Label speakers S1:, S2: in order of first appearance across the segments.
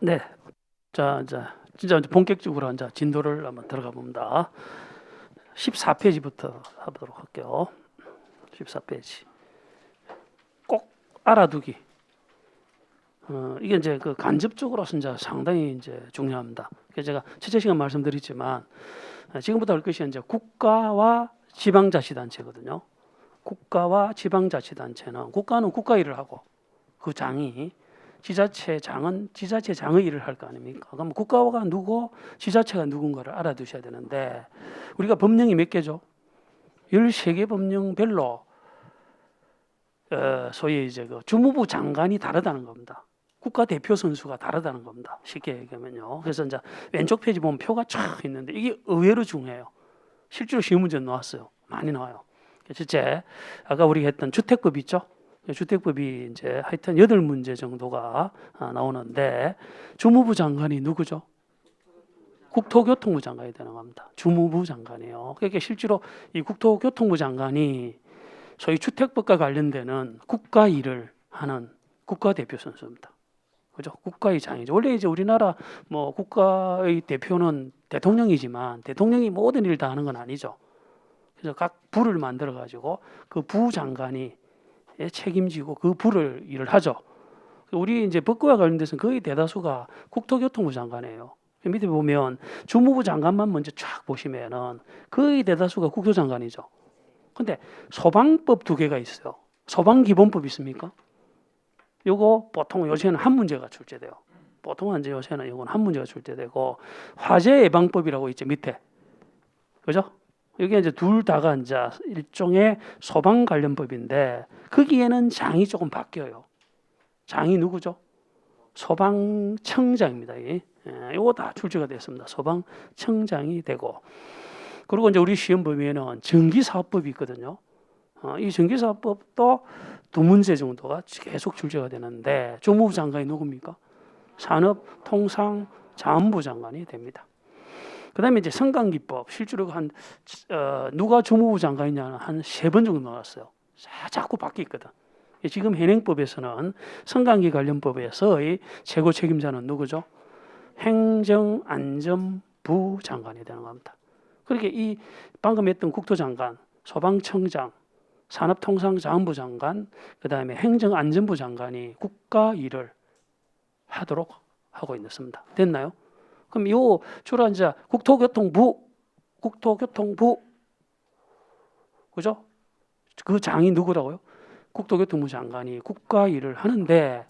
S1: 네. 자, 이제 진짜 본격적으로 이제 진도를 한번 들어가 봅니다. 14페이지부터 해보도록 할게요. 14페이지. 꼭 알아두기. 어, 이게 이제 그 간접적으로서 이제 상당히 이제 중요합니다. 그래서 제가 첫째 시간 말씀드렸지만 어, 지금부터 할 것이 이제 국가와 지방자치단체거든요. 국가와 지방자치단체는 국가는 국가 일을 하고 그 장이 지자체장은 지자체장의 일을 할 거 아닙니까? 그럼 국가가 누구, 지자체가 누군가를 알아두셔야 되는데 우리가 법령이 몇 개죠? 13개 법령별로 어, 소위 이제 그 주무부 장관이 다르다는 겁니다. 국가 대표 선수가 다르다는 겁니다. 쉽게 얘기하면요. 그래서 이제 왼쪽 페이지 보면 표가 쫙 있는데 이게 의외로 중요해요. 실제로 시험 문제 나왔어요. 많이 나와요. 실제 아까 우리가 했던 주택법 있죠? 주택법이 이제 하여튼 여덟 문제 정도가 아, 나오는데 주무부 장관이 누구죠? 국토교통부 장관이 되는 겁니다. 주무부 장관이에요. 그러니까 실제로 이 국토교통부 장관이 소위 주택법과 관련되는 국가 일을 하는 국가 대표 선수입니다. 그죠? 국가의 장이죠. 원래 이제 우리나라 뭐 국가의 대표는 대통령이지만 대통령이 모든 일을 다 하는 건 아니죠. 그래서 각 부를 만들어 가지고 그 부장관이 예, 책임지고 그 부를 일을 하죠. 우리 이제 법과 관련돼서는 거의 대다수가 국토교통부 장관이에요. 밑에 보면 주무부 장관만 먼저 쫙 보시면은 거의 대다수가 국토장관이죠. 근데 소방법 두 개가 있어요. 소방기본법 있습니까? 요거 보통 요새는 한 문제가 출제돼요. 보통은 이제 요새는 이건 한 문제가 출제되고 화재 예방법이라고 있죠 밑에 그죠? 여기 이제 둘 다가 이제 일종의 소방 관련법인데 거기에는 장이 조금 바뀌어요. 장이 누구죠? 소방청장입니다. 예, 이거 다 출제가 됐습니다. 소방청장이 되고 그리고 이제 우리 시험 보면은 전기사업법이 있거든요. 어, 이 전기사업법도 두 문제 정도가 계속 출제가 되는데 주무부 장관이 누굽니까? 산업통상자원부 장관이 됩니다. 그다음에 이제 성관기법 실제로 한 어, 누가 주무부 장관이냐는 한세 번 정도 나왔어요. 자꾸 바뀌거든. 지금 현행법에서는 성관계 관련법에서의 최고 책임자는 누구죠? 행정안전부 장관이 되는 겁니다. 그렇게 이 방금 했던 국토장관, 소방청장, 산업통상자원부 장관, 그 다음에 행정안전부 장관이 국가 일을 하도록 하고 있습니다. 됐나요? 그럼 요 이제 국토교통부, 국토교통부, 그죠? 그 장이 누구라고요? 국토교통부 장관이 국가 일을 하는데,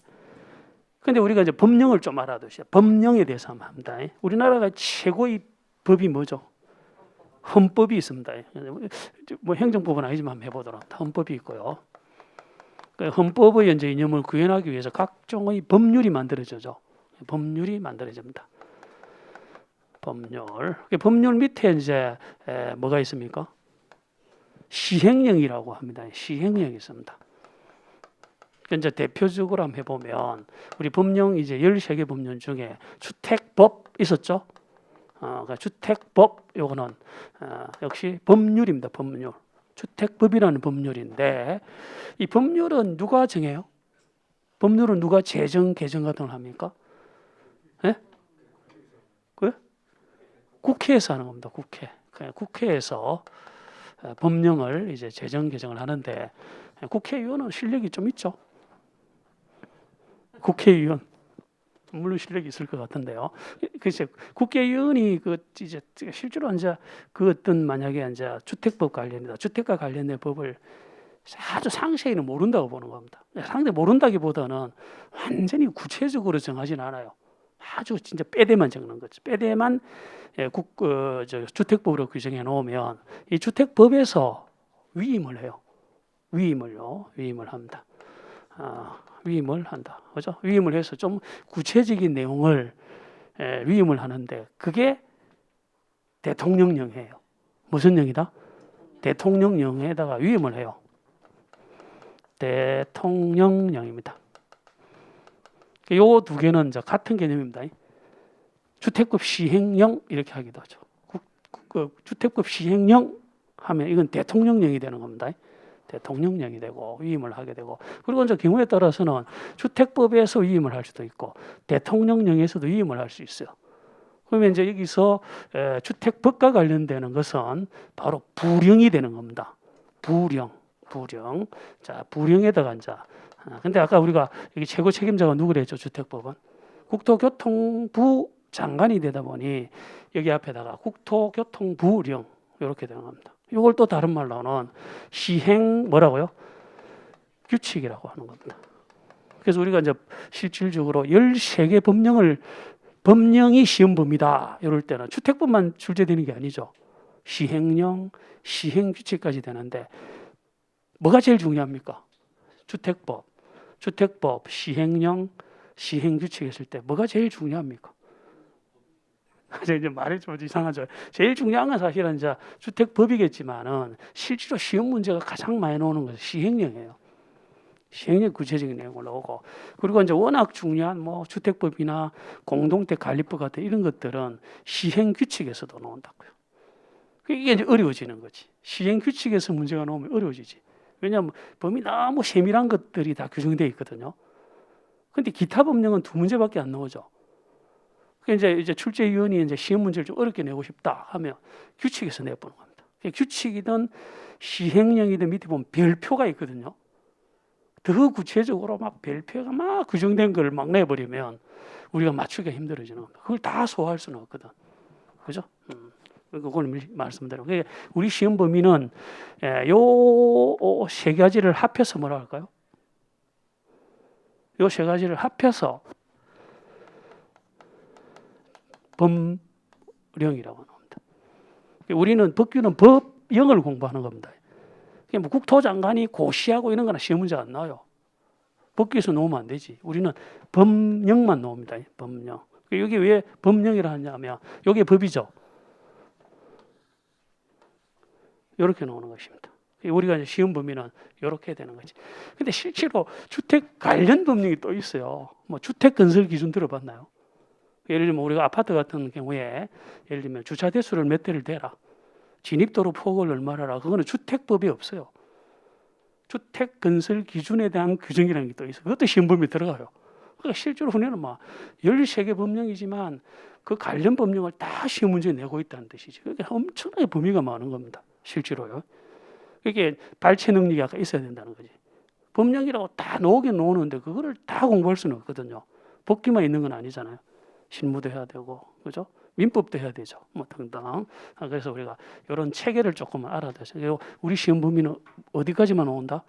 S1: 근데 우리가 이제 법령을 좀 알아두셔야 법령에 대해서 한번 합니다. 우리나라가 최고의 법이 뭐죠? 헌법이 있습니다. 뭐 행정법은 아니지만 해보도록 합니다. 헌법이 있고요. 그 헌법의 현재 이념을 구현하기 위해서 각종의 법률이 만들어져죠. 법률이 만들어집니다. 법률. 그 법률 밑에 이제 에, 뭐가 있습니까? 시행령이라고 합니다. 시행령이 있습니다. 이제 대표적으로 한번 해보면 우리 법령 이제 13개 법령 중에 주택법 있었죠? 어, 그 주택법 요거는 어, 역시 법률입니다. 법률. 주택법이라는 법률인데 이 법률은 누가 정해요? 법률은 누가 제정 개정 같은 걸 합니까? 예? 그 국회에서 하는 겁니다. 국회. 국회에서 어, 법령을 이제 제정 개정을 하는데 국회의원은 실력이 좀 있죠. 국회의원 물론 실력이 있을 것 같은데요. 글쎄 국회의원이 그 이제 실제로 이제 그 어떤 만약에 이제 주택법 관련이다 주택과 관련된 법을 아주 상세히는 모른다고 보는 겁니다. 상대 모른다기보다는 완전히 구체적으로 정하진 않아요. 아주 진짜 빼대만 적는 거죠. 빼대만 예, 국, 어, 저 주택법으로 규정해 놓으면 이 주택법에서 위임을 해요. 위임을요. 위임을 합니다. 아, 위임을 한다. 그죠? 위임을 해서 좀 구체적인 내용을 에, 위임을 하는데 그게 대통령령이에요. 무슨령이다? 대통령령에다가 위임을 해요. 대통령령입니다. 요 두 개는 이제 같은 개념입니다. 주택법 시행령 이렇게 하기도 하죠. 국, 그 주택법 시행령 하면 이건 대통령령이 되는 겁니다. 대통령령이 되고 위임을 하게 되고 그리고 이제 경우에 따라서는 주택법에서 위임을 할 수도 있고 대통령령에서도 위임을 할 수 있어요. 그러면 이제 여기서 에, 주택법과 관련되는 것은 바로 부령이 되는 겁니다. 부령, 부령. 자, 부령에다가 이제. 아, 근데 아까 우리가 여기 최고 책임자가 누구랬죠? 주택법은 국토교통부 장관이 되다 보니 여기 앞에다가 국토교통부령 이렇게 되는 겁니다. 이걸 또 다른 말로는 시행 뭐라고요? 규칙이라고 하는 겁니다. 그래서 우리가 이제 실질적으로 13개 법령을 법령이 시험 범위다 이럴 때는 주택법만 출제되는 게 아니죠. 시행령, 시행 규칙까지 되는데 뭐가 제일 중요합니까? 주택법, 주택법, 시행령, 시행규칙 했을 때 뭐가 제일 중요합니까? 이제 말이 좀 이상하죠. 제일 중요한 건 사실은 이제 주택법이겠지만은 실제로 시험 문제가 가장 많이 나오는 것은 시행령이에요. 시행령 구체적인 내용을 나오고 그리고 이제 워낙 중요한 뭐 주택법이나 공동택 관리법 같은 이런 것들은 시행 규칙에서도 나온다고요. 이게 이제 어려워지는 거지. 시행 규칙에서 문제가 나오면 어려워지지. 왜냐하면 범위 너무 세밀한 것들이 다 규정되어 있거든요. 근데 기타 법령은 두 문제밖에 안 나오죠. 그 이제 이제 출제위원이 이제 시험 문제를 좀 어렵게 내고 싶다 하면 규칙에서 내보는 겁니다. 규칙이든 시행령이든 밑에 보면 별표가 있거든요. 더 구체적으로 막 별표가 막 규정된 걸 막 내버리면 우리가 맞추기가 힘들어지는 겁니다. 그걸 다 소화할 수는 없거든. 그죠? 음. 말씀드리고 그러니까 우리 시험 범위는 요 세 가지를 합해서 뭐라 할까요? 요 세 가지를 합해서 법령이라고 합니다. 우리는 법규는 법령을 공부하는 겁니다. 뭐 국토장관이 고시하고 이런 거나 시험 문제 안 나와요. 법규에서 놓으면 안 되지. 우리는 법령만 놓습니다. 법령. 여기 왜 법령이라 하냐면 여기 법이죠. 이렇게 나오는 것입니다. 우리가 이제 시험 범위는 이렇게 되는 거지. 근데 실제로 주택 관련 법령이 또 있어요. 뭐 주택 건설 기준 들어봤나요? 예를 들면 우리가 아파트 같은 경우에 예를 들면 주차 대수를 몇 대를 대라. 진입도로 폭을 얼마라. 그거는 주택법이 없어요. 주택 건설 기준에 대한 규정이라는 게 또 있어요. 그것도 시험범위에 들어가요. 그러니까 실제로 우리는 막 13개 법령이지만 그 관련 법령을 다 시험 문제에 내고 있다는 뜻이지. 그게 엄청나게 범위가 많은 겁니다. 실제로요. 그게 발췌 능력이 있어야 된다는 거지. 법령이라고 다 놓긴 놓는데 그거를 다 공부할 수는 없거든요. 복기만 있는 건 아니잖아요. 실무도 해야 되고, 그죠? 민법도 해야 되죠. 뭐 등등. 아, 그래서 우리가 이런 체계를 조금 되죠. 우리 시험 범위는 어디까지만 온다?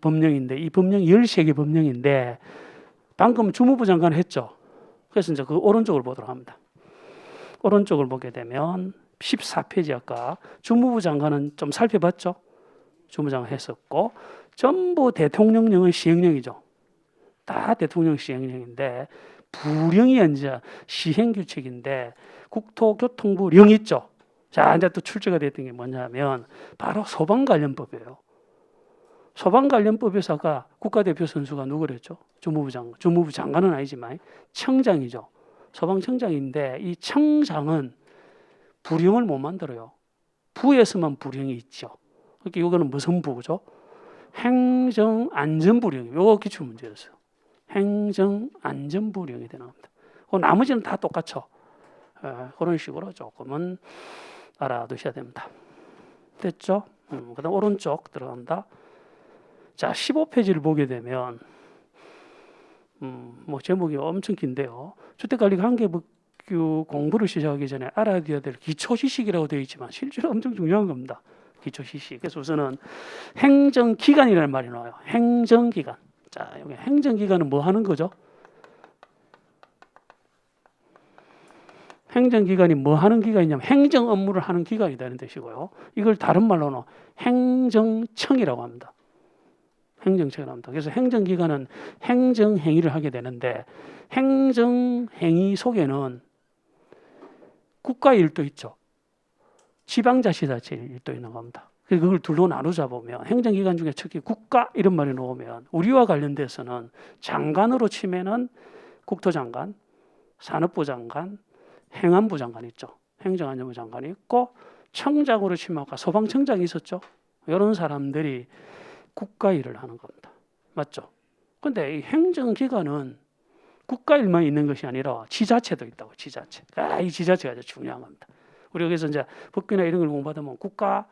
S1: 법령인데 이 법령이 13개 법령인데 방금 주무부 장관 했죠. 그래서 이제 그 오른쪽을 보도록 합니다. 오른쪽을 보게 되면 14페이지 아까 주무부 장관은 좀 살펴봤죠. 주무부 장관 했었고 전부 대통령령은 시행령이죠. 다 대통령 시행령인데 부령이 이제 시행 규칙인데 국토교통부령 있죠. 자 이제 또 출제가 됐던 게 뭐냐면 바로 소방관련법이에요. 소방관련법에서 아까 국가대표 선수가 누구랬죠? 주무부 장관. 주무부 장관은 아니지만 청장이죠. 소방청장인데 이 청장은 부령을 못 만들어요. 부에서만 부령이 있죠. 그러니까 이거는 무슨 부죠? 행정안전부령. 이거 기출 문제였어요. 행정안전부령이 되는 겁니다. 그 나머지는 다 똑같죠. 에, 그런 식으로 조금은 알아두셔야 됩니다. 됐죠? 음, 그 다음 오른쪽 들어간다. 자, 15페이지를 보게 되면 음, 뭐 제목이 엄청 긴데요. 주택관리 관계 법규 공부를 시작하기 전에 알아둬야 될 기초 지식이라고 되어 있지만 실제로 엄청 중요한 겁니다. 기초 지식. 그래서 우선은 행정기관이라는 말이 나와요. 행정기관. 자, 여기 행정기관은 뭐 하는 거죠? 행정기관이 뭐 하는 기관이냐면 행정 업무를 하는 기관이 되는 뜻이고요. 이걸 다른 말로는 행정청이라고 합니다. 행정청이라고 합니다. 그래서 행정기관은 행정행위를 하게 되는데 행정행위 속에는 국가 일도 있죠. 지방자치단체 일도 있는 겁니다. 그걸 둘로 나누자 보면 행정기관 중에 특히 국가 이런 말이 나오면 우리와 관련돼서는 장관으로 치면은 국토장관, 산업부 장관, 행안부 장관 있죠. 행정안전부 장관이 있고 청장으로 치면 아까 소방청장이 있었죠. 이런 사람들이 국가 일을 하는 겁니다. 맞죠? 근데 이 행정기관은 국가 일만 있는 것이 아니라 지자체도 있다고 지자체. 아, 이 지자체가 아주 중요한 겁니다. 우리가 그래서 이제 법규나 이런 걸 공부하면 국가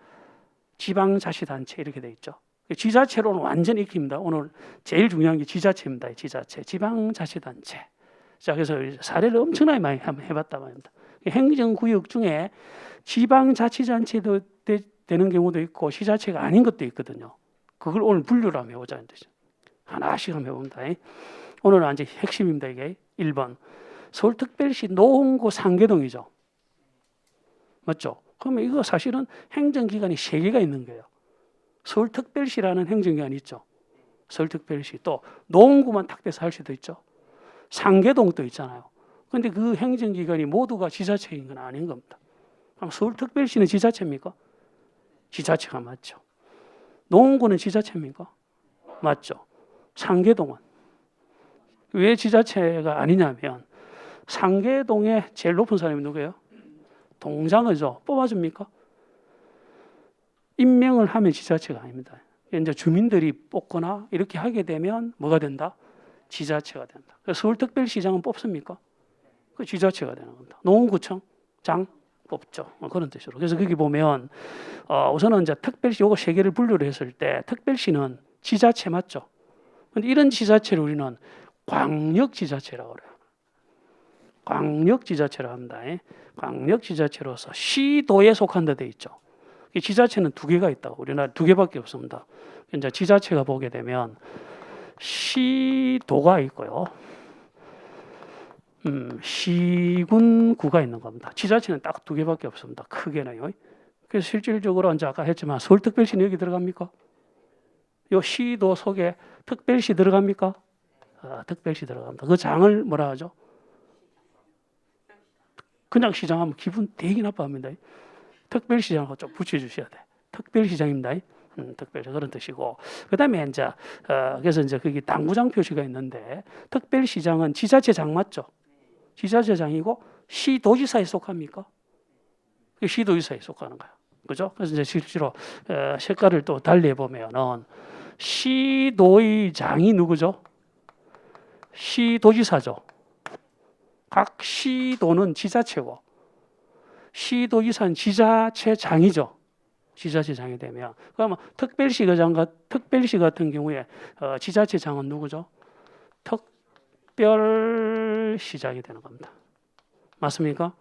S1: 지방자치단체 이렇게 돼 있죠. 지자체로는 완전 익힙니다. 오늘 제일 중요한 게 지자체입니다. 이 지자체, 지방자치단체. 자, 그래서 사례를 엄청나게 많이 한번 해봤다고 합니다. 행정구역 중에 지방자치단체도 되, 되는 경우도 있고 시자체가 아닌 것도 있거든요. 그걸 오늘 분류를 한번 해보자는 뜻이죠. 하나씩 한번 해봅니다. 오늘은 이제 핵심입니다. 이게 1번. 서울특별시 노원구 상계동이죠. 맞죠? 그러면 이거 사실은 행정기관이 세 개가 있는 거예요. 서울특별시라는 행정기관이 있죠. 서울특별시 또 노원구만 탁대서 할 수도 있죠. 상계동도 있잖아요. 근데 그 행정기관이 모두가 지자체인 건 아닌 겁니다. 그럼 서울특별시는 지자체입니까? 지자체가 맞죠. 노원구는 지자체입니까? 맞죠. 상계동은 왜 지자체가 아니냐면 상계동의 제일 높은 사람이 누구예요? 동장어죠. 뽑아줍니까? 임명을 하면 지자체가 아닙니다. 이제 주민들이 뽑거나 이렇게 하게 되면 뭐가 된다? 지자체가 된다. 서울특별시장은 뽑습니까? 그 지자체가 되는 겁니다. 농구청 장 뽑죠. 뭐 그런 뜻으로. 그래서 거기 보면 어, 우선은 이제 특별시 요거 세 개를 분류를 했을 때 특별시는 지자체 맞죠? 근데 이런 지자체를 우리는 광역지자체라고 그래요. 광역지자체라 합니다. 광역지자체로서 시도에 속한다 돼 있죠. 이 지자체는 두 개가 있다고 우리나라 두 개밖에 없습니다. 이제 지자체가 보게 되면 시도가 있고요. 음, 시군구가 있는 겁니다. 지자체는 딱 두 개밖에 없습니다. 크게는요. 그래서 실질적으로 이제 아까 했지만 서울특별시는 여기 들어갑니까? 요 시도 속에 특별시 들어갑니까? 아, 특별시 들어갑니다. 그 장을 뭐라 하죠? 그냥 시장하면 기분 되게 나빠합니다. 특별시장하고 좀 붙여주셔야 돼. 특별시장입니다. 음, 특별시 그런 뜻이고 그다음에 이제 어, 그래서 이제 거기 당구장 표시가 있는데 특별시장은 지자체장 맞죠? 지자체장이고 시도지사에 속합니까? 그 시도지사에 속하는 거야. 그죠? 그래서 이제 실제로 어, 색깔을 또 달리 해보면은 시도의장이 누구죠? 시도지사죠. 각 시도는 지자체고 시도지사는 지자체장이죠. 지자체장이 되면 그러면 특별시의장 특별시 같은 경우에 어, 지자체장은 누구죠? 특별시장이 되는 겁니다. 맞습니까?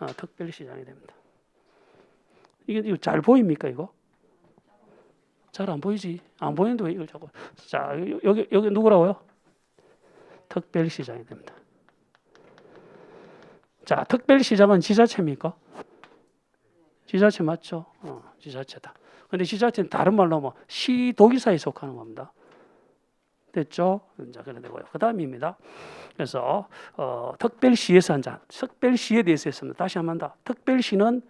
S1: 어, 특별시장이 됩니다. 이게, 이거 잘 보입니까 이거? 잘 안 보이지? 안 보이는데 왜 이걸 자꾸? 자 여기 여기 누구라고요? 특별시장이 됩니다. 자 특별시장은 지자체입니까? 지자체 맞죠? 어, 지자체다. 근데 지자체는 다른 말로 하면 시도지사에 속하는 겁니다. 됐죠? 자, 그래 되고요. 그 다음입니다. 그래서 어, 특별시에서 한 잔, 특별시에 대해서 했습니다. 다시 한번 더. 특별시는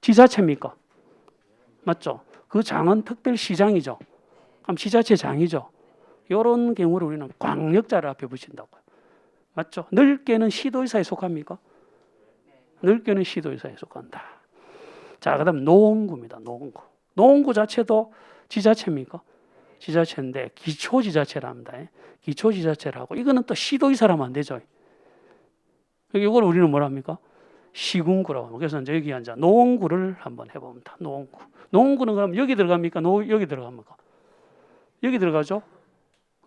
S1: 지자체입니까? 맞죠? 그 장은 특별시장이죠. 그럼 지자체 장이죠. 이런 경우를 우리는 광역자를 앞에 붙인다고요. 맞죠? 넓게는 시도의사에 속합니까? 넓게는 시도의사에 속한다. 자, 그 다음 노원구입니다. 노원구. 노원구 자체도 지자체입니까? 지자체인데 기초지자체랍니다. 기초지자체라고 이거는 또 시도의사라면 안 되죠. 이걸 우리는 뭐랍니까? 시군구라고 합니다. 그래서 이제 여기 앉아 노원구를 한번 해봅니다. 노원구. 노원구는 그럼 여기 들어갑니까? 노, 여기 들어갑니까? 여기 들어가죠?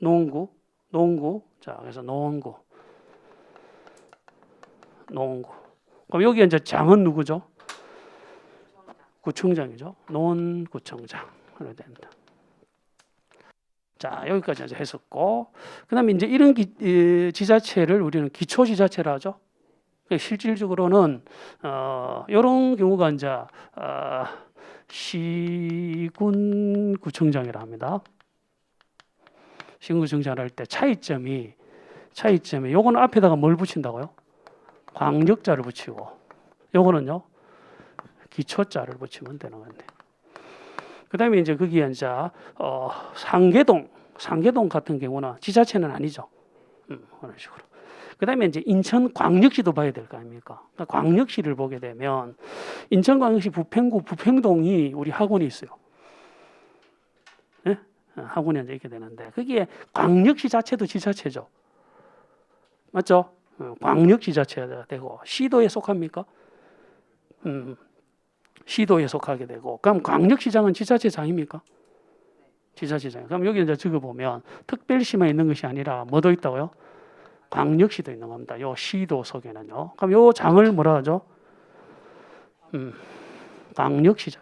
S1: 노원구, 노원구. 자, 그래서 노원구. 노원구. 그럼 여기 이제 장은 누구죠? 구청장이죠. 노원구청장. 그래 됩니다. 자, 여기까지 이제 했었고, 그 다음에 이제 이런 기, 이, 지자체를 우리는 기초 지자체라 하죠. 실질적으로는, 어, 이런 경우가 이제, 어, 시군 구청장이라 합니다. 시군 구청장을 할때 차이점이, 차이점이, 요거는 앞에다가 뭘 붙인다고요? 광역자를 붙이고, 요거는요, 기초자를 붙이면 되는 건데. 그 다음에 이제 거기에 이제 어, 상계동, 상계동 같은 경우는 지자체는 아니죠. 음, 그런 식으로. 그 다음에 이제 인천 광역시도 봐야 될 거 아닙니까? 그러니까 광역시를 보게 되면 인천 광역시 부평구 부평동이 우리 학원이 있어요. 어, 하고는 이제 이렇게 되는데 거기에 광역시 자체도 지자체죠. 맞죠? 어, 광역시 자체가 되고 시도에 속합니까? 음, 시도에 속하게 되고 그럼 광역시장은 지자체장입니까? 지자체장. 그럼 여기 이제 적어 보면 특별시만 있는 것이 아니라 뭐도 있다고요? 광역시도 있는 겁니다. 요 시도 속에는요. 그럼 요 장을 뭐라 하죠? 음, 광역시장.